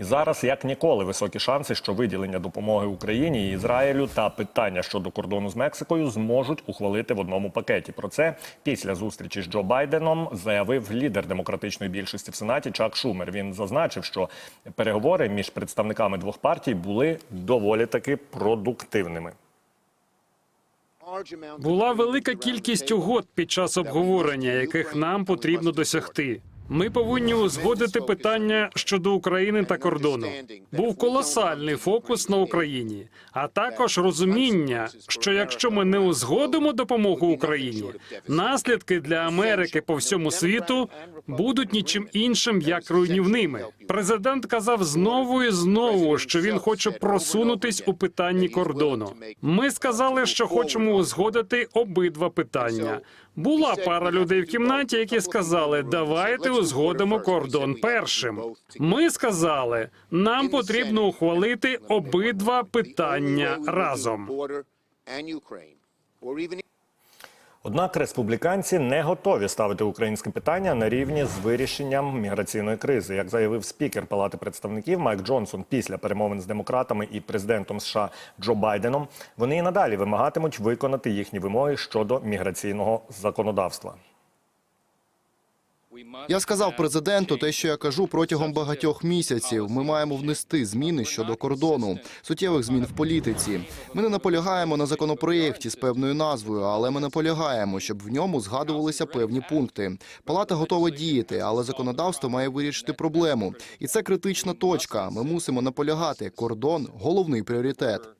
І зараз як ніколи високі шанси, що виділення допомоги Україні і Ізраїлю та питання щодо кордону з Мексикою зможуть ухвалити в одному пакеті. Про це після зустрічі з Джо Байденом заявив лідер демократичної більшості в Сенаті Чак Шумер. Він зазначив, що переговори між представниками двох партій були доволі таки продуктивними. Була велика кількість угод під час обговорення, яких нам потрібно досягти. Ми повинні узгодити питання щодо України та кордону. Був колосальний фокус на Україні, а також розуміння, що якщо ми не узгодимо допомогу Україні, наслідки для Америки по всьому світу будуть нічим іншим як руйнівними. Президент казав знову і знову, що він хоче просунутись у питанні кордону. Ми сказали, що хочемо узгодити обидва питання. Була пара людей в кімнаті, які сказали, давайте узгодимо кордон першим. Ми сказали, нам потрібно ухвалити обидва питання разом. Однак республіканці не готові ставити українське питання на рівні з вирішенням міграційної кризи. Як заявив спікер Палати представників Майк Джонсон після перемовин з демократами і президентом США Джо Байденом, вони і надалі вимагатимуть виконати їхні вимоги щодо міграційного законодавства. Я сказав президенту те, що я кажу протягом багатьох місяців. Ми маємо внести зміни щодо кордону, суттєвих змін в політиці. Ми не наполягаємо на законопроєкті з певною назвою, але ми наполягаємо, щоб в ньому згадувалися певні пункти. Палата готова діяти, але законодавство має вирішити проблему, і це критична точка. Ми мусимо наполягати. Кордон головний пріоритет.